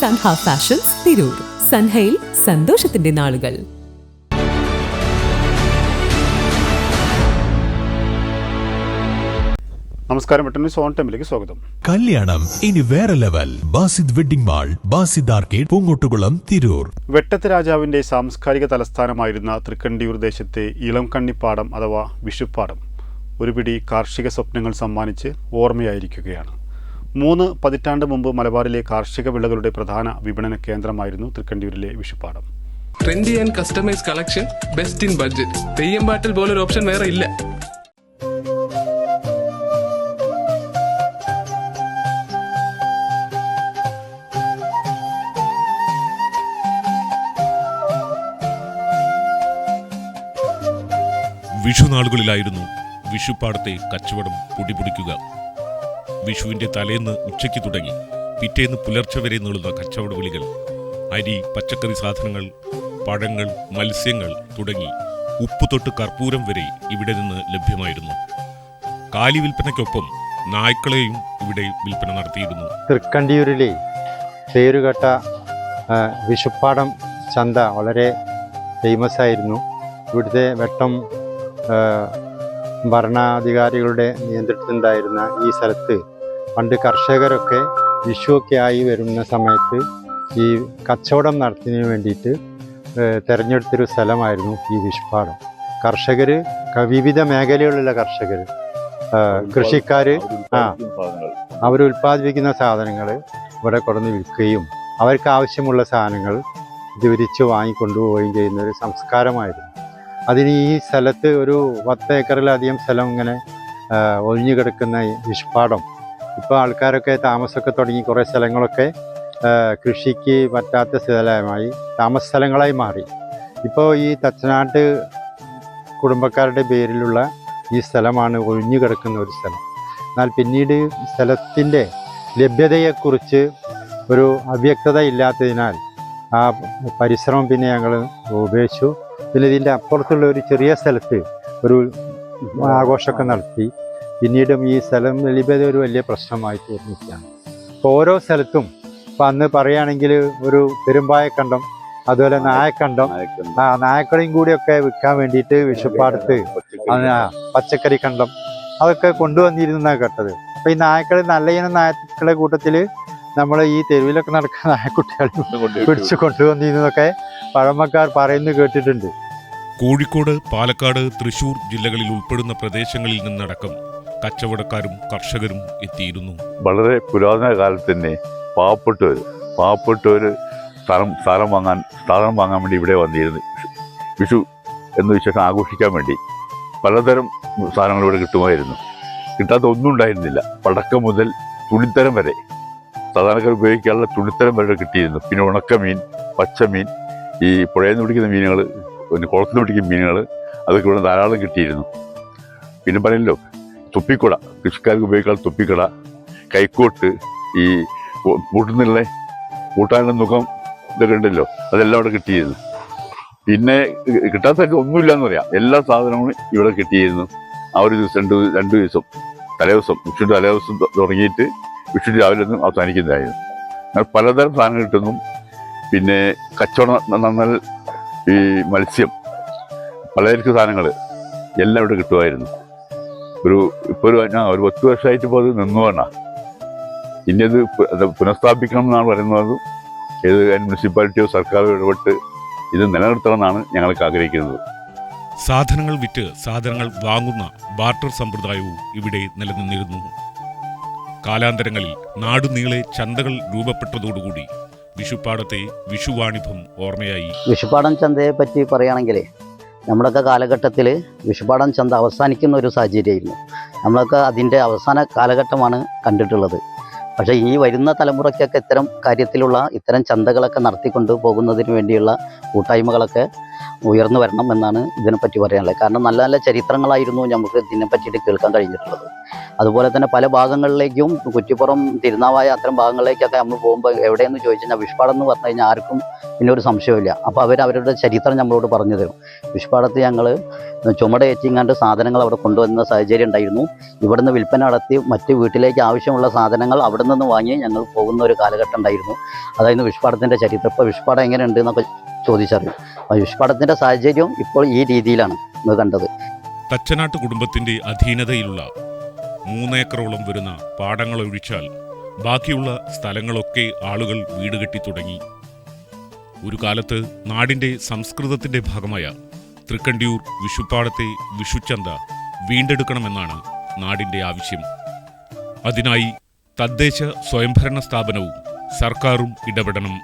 Sanha fashions Tirur. സൻഹയിൽ സന്തോഷത്തിന്റെ നാളുകൾ. നമസ്കാരം പെട്ടെന്ന് ഓൺ ടൈമിലേക്ക് സ്വാഗതം. കല്യാണം ഇനി വേറെ level. Basid wedding mall Basid arcade Poongottukulam Tirur. വെട്ടത്ത് രാജാവിന്റെ സാംസ്കാരിക തലസ്ഥാനമായിരുന്ന തൃക്കണ്ടിയൂർ ദേശത്തെ ഇളം കണ്ണിപ്പാടം അഥവാ വിഷുപ്പാടം. ഒരു പിടി കാർഷിക സ്വപ്നങ്ങൾ സമ്മാനിച്ച് ഓർമ്മയായിരിക്കുകയാണ്. മൂന്ന് പതിറ്റാണ്ട് മുമ്പ് മലബാറിലെ കാർഷിക വിളകളുടെ പ്രധാന വിപണന കേന്ദ്രമായിരുന്നു തൃക്കണ്ടിയൂരിലെ വിഷുപ്പാടം. Trendy and customise collection best in budget Theyyam പാട്ടിൽ പോലൊരു ഓപ്ഷൻ വേറെ ഇല്ല. വിഷുനാളുകളിലായിരുന്നു വിഷുപ്പാടത്തെ കച്ചവടം പൊടിപൊടിക്കുക. വിഷുവിന്റെ തലേന്ന് ഉച്ചയ്ക്ക് തുടങ്ങി. പിറ്റേന്ന് പുലർച്ചെ വരെ നീളുന്ന കച്ചവട വിളികൾ അരി പച്ചക്കറി സാധനങ്ങൾ പഴങ്ങൾ മത്സ്യങ്ങൾ തുടങ്ങി ഉപ്പ് തൊട്ട് കർപ്പൂരം വരെ ഇവിടെ നിന്ന് ലഭ്യമായിരുന്നു. കാലി വിൽപ്പനയ്ക്കൊപ്പം നായ്ക്കളെയും ഇവിടെ വിൽപ്പന നടത്തിയിരുന്നു. തൃക്കണ്ടിയൂരിലെ പേരുകെട്ട വിഷുപ്പാടം ചന്ത വളരെ ഫേമസ് ആയിരുന്നു. ഇവിടുത്തെ വെട്ടം ഭരണാധികാരികളുടെ നിയന്ത്രണത്തിലുണ്ടായിരുന്ന ഈ സ്ഥലത്ത് പണ്ട് കർഷകരൊക്കെ വിഷുവൊക്കെ ആയി വരുന്ന സമയത്ത് ഈ കച്ചവടം നടത്തുന്നതിന് വേണ്ടിയിട്ട് തിരഞ്ഞെടുത്തൊരു സ്ഥലമായിരുന്നു ഈ വിഷുപ്പാടം. കർഷകർ വിവിധ മേഖലകളിലുള്ള കർഷകർ കൃഷിക്കാർ ആ അവർ ഉൽപ്പാദിപ്പിക്കുന്ന സാധനങ്ങൾ ഇവിടെ കൊണ്ടുവന്ന് വിൽക്കുകയും അവർക്ക് ആവശ്യമുള്ള സാധനങ്ങൾ വിവരിച്ച് വാങ്ങിക്കൊണ്ടുപോവുകയും ചെയ്യുന്ന ഒരു സംസ്കാരമായിരുന്നു. അതിന് ഈ സ്ഥലത്ത് ഒരു പത്ത് ഏക്കറിലധികം സ്ഥലം ഇങ്ങനെ ഒഴിഞ്ഞു കിടക്കുന്ന വിഷുപ്പാടം. ഇപ്പോൾ ആൾക്കാരൊക്കെ താമസമൊക്കെ തുടങ്ങി കുറേ സ്ഥലങ്ങളൊക്കെ കൃഷിക്ക് പറ്റാത്ത സ്ഥലമായി താമസ സ്ഥലങ്ങളായി മാറി. ഇപ്പോൾ ഈ തച്ചനാട്ട് കുടുംബക്കാരുടെ പേരിലുള്ള ഈ സ്ഥലമാണ് ഒഴിഞ്ഞു കിടക്കുന്ന ഒരു സ്ഥലം. എന്നാൽ പിന്നീട് സ്ഥലത്തിന്റെ ലഭ്യതയെക്കുറിച്ച് ഒരു അവ്യക്തത ഇല്ലാത്തതിനാൽ ആ പരിശ്രമം പിന്നെ ഞങ്ങൾ ഉപേക്ഷിച്ചു. പിന്നെ ഇതിന്റെ അപ്പുറത്തുള്ള ഒരു ചെറിയ സ്ഥലത്ത് ഒരു ആഘോഷമൊക്കെ നടത്തി. പിന്നീടും ഈ സ്ഥലം ലഭ്യത ഒരു വലിയ പ്രശ്നമായി തീർന്നിരിക്കുകയാണ്. ഇപ്പോൾ ഓരോ സ്ഥലത്തും ഇപ്പം അന്ന് പറയുകയാണെങ്കിൽ ഒരു പെരുമ്പായക്കണ്ടം അതുപോലെ നായക്കണ്ടം ആ നായക്കളയും കൂടിയൊക്കെ വിൽക്കാൻ വേണ്ടിയിട്ട് വിഷുപ്പാടത്ത് പച്ചക്കറി കണ്ടം അതൊക്കെ കൊണ്ടുവന്നിരുന്ന കേട്ടത്. അപ്പോൾ ഈ നായക്കളി നല്ല ഇനം നായക്കളെ കൂട്ടത്തിൽ നമ്മൾ ഈ തെരുവിലൊക്കെ നടക്കുന്ന നായക്കുട്ടികൾ പിടിച്ചു കൊണ്ടുവന്നിരുന്നതൊക്കെ പഴമക്കാർ പറയുന്നു കേട്ടിട്ടുണ്ട്. കോഴിക്കോട് പാലക്കാട് തൃശൂർ ജില്ലകളിൽ ഉൾപ്പെടുന്ന പ്രദേശങ്ങളിൽ നിന്നടക്കം കച്ചവടക്കാരും കർഷകരും എത്തിയിരുന്നു. വളരെ പുരാതന കാലത്ത് തന്നെ പാവപ്പെട്ടവർ പാവപ്പെട്ടവർ സ്ഥലം സ്ഥലം വാങ്ങാൻ സ്ഥലം വാങ്ങാൻ വേണ്ടി ഇവിടെ വന്നിരുന്നു. വിഷു എന്ന് വിശേഷം ആഘോഷിക്കാൻ വേണ്ടി പലതരം സാധനങ്ങൾ ഇവിടെ കിട്ടുമായിരുന്നു. കിട്ടാത്ത ഒന്നും ഉണ്ടായിരുന്നില്ല. പടക്കം മുതൽ തുണിത്തരം വരെ. സാധാരണക്കാർ ഉപയോഗിക്കാനുള്ള തുണിത്തരം വരെ കിട്ടിയിരുന്നു. പിന്നെ ഉണക്കമീൻ പച്ചമീൻ ഈ പുഴയിൽ നിന്ന് പിടിക്കുന്ന മീനുകൾ പിന്നെ കുളത്തിൽ നിന്ന് പിടിക്കുന്ന മീനുകൾ അതൊക്കെ ഇവിടെ ധാരാളം കിട്ടിയിരുന്നു. പിന്നെ പറയല്ലോ തുപ്പിക്കുട കൃഷിക്കാർക്ക് ഉപയോഗിക്കാൻ തുപ്പിക്കുട കൈക്കോട്ട് ഈ കൂട്ടുന്നുള്ള കൂട്ടാനുള്ള മുഖം ഇതൊക്കെ ഉണ്ടല്ലോ അതെല്ലാം അവിടെ കിട്ടിയിരുന്നു. പിന്നെ കിട്ടാത്ത ഒന്നുമില്ല എന്ന് പറയാം. എല്ലാ സാധനങ്ങളും ഇവിടെ കിട്ടിയിരുന്നു. ആ ഒരു ദിവസം രണ്ട് രണ്ട് ദിവസം തലേദിവസം വിഷുവിന്റെ തലേദിവസം തുടങ്ങിയിട്ട് വിഷു രാവിലെ ഒന്നും അവസാനിക്കുന്നതായിരുന്നു. പലതരം സാധനങ്ങൾ കിട്ടുന്നു. പിന്നെ കച്ചവടം നന്നാൽ ഈ മത്സ്യം. പലചരക്ക് സാധനങ്ങൾ എല്ലാം ഇവിടെ കിട്ടുമായിരുന്നു. ഒരു ഇപ്പോൾ ഒരു ആ, ഒരു പത്ത് വർഷമായിട്ട് ഇപ്പോൾ അത് നിന്നു വേണ്ട ഇനി അത് പുനഃസ്ഥാപിക്കണം എന്നാണ് പറയുന്നത്. ഏത് മുനിസിപ്പാലിറ്റിയോ സർക്കാരോ ഇടപെട്ട് ഇത് നിലനിർത്തണം എന്നാണ് ഞങ്ങൾക്ക് ആഗ്രഹിക്കുന്നത്. സാധനങ്ങൾ വിറ്റ് സാധനങ്ങൾ വാങ്ങുന്ന ബാർട്ടർ സമ്പ്രദായവും ഇവിടെ നിലനിന്നിരുന്നു. കാലാന്തരങ്ങളിൽ നാടുനീളെ ചന്തകൾ രൂപപ്പെട്ടതോടുകൂടി വിഷുപ്പാടത്തെ വിഷുവാണിഭം ഓർമ്മയായി. വിഷുപ്പാടം ചന്തയെ പറ്റി പറയുകയാണെങ്കിൽ നമ്മുടെയൊക്കെ കാലഘട്ടത്തിൽ വിഷുപ്പാടം ചന്ത അവസാനിക്കുന്ന ഒരു സാഹചര്യമായിരുന്നു. നമ്മളൊക്കെ അതിന്റെ അവസാന കാലഘട്ടമാണ് കണ്ടിട്ടുള്ളത്. പക്ഷേ ഈ വരുന്ന തലമുറയ്ക്കൊക്കെ ഇത്തരം കാര്യത്തിലുള്ള ഇത്തരം ചന്തകളൊക്കെ നടത്തിക്കൊണ്ട് പോകുന്നതിന് വേണ്ടിയുള്ള കൂട്ടായ്മകളൊക്കെ ഉയർന്നു വരണം എന്നാണ് ഇതിനെപ്പറ്റി പറയാനുള്ളത്. കാരണം നല്ല നല്ല ചരിത്രങ്ങളായിരുന്നു നമുക്ക് ഇതിനെ പറ്റിയിട്ട് കേൾക്കാൻ കഴിഞ്ഞിട്ടുള്ളത്. അതുപോലെ തന്നെ പല ഭാഗങ്ങളിലേക്കും കുറ്റിപ്പുറം തിരുനാവായ അത്തരം ഭാഗങ്ങളിലേക്കൊക്കെ നമ്മൾ പോകുമ്പോൾ എവിടെയെന്ന് ചോദിച്ചു കഴിഞ്ഞാൽ വിഷ്പാടം എന്ന് പറഞ്ഞു കഴിഞ്ഞാൽ ആർക്കും പിന്നെ ഒരു സംശയമില്ല അപ്പോൾ അവർ അവരുടെ ചരിത്രം നമ്മളോട് പറഞ്ഞു തരും. വിഷ്പാടത്ത് ഞങ്ങൾ ചുമടയേറ്റിങ്ങാണ്ട് സാധനങ്ങൾ അവിടെ കൊണ്ടുവന്ന സാഹചര്യം ഉണ്ടായിരുന്നു. ഇവിടുന്ന് വിൽപ്പന നടത്തി മറ്റ് വീട്ടിലേക്ക് ആവശ്യമുള്ള സാധനങ്ങൾ അവിടെ നിന്ന് വാങ്ങി ഞങ്ങൾ പോകുന്ന ഒരു കാലഘട്ടം ഉണ്ടായിരുന്നു. അതായിരുന്നു വിഷ്പാടത്തിന്റെ ചരിത്രം. ഇപ്പോൾ വിഷ്പാടം എങ്ങനെയുണ്ട് എന്നൊക്കെ ചോദിച്ചറിയും അപ്പോൾ വിഷ്പാടത്തിന്റെ സാഹചര്യം ഇപ്പോൾ ഈ രീതിയിലാണ് ഇന്ന് കണ്ടത്. തച്ചനാട്ട് കുടുംബത്തിന്റെ അധീനതയിലുള്ള മൂന്നേക്കറോളം വരുന്ന പാടങ്ങൾ ഒഴിച്ചാൽ ബാക്കിയുള്ള സ്ഥലങ്ങളൊക്കെ ആളുകൾ വീട് കെട്ടി തുടങ്ങി. ഒരു കാലത്ത് നാടിന്റെ സംസ്കൃതത്തിന്റെ ഭാഗമായ തൃക്കണ്ടിയൂർ വിഷുപ്പാടത്തെ വിഷുച്ചന്ത വീണ്ടെടുക്കണമെന്നാണ് നാടിന്റെ ആവശ്യം. അതിനായി തദ്ദേശ സ്വയംഭരണ സ്ഥാപനവും സർക്കാരും ഇടപെടണം.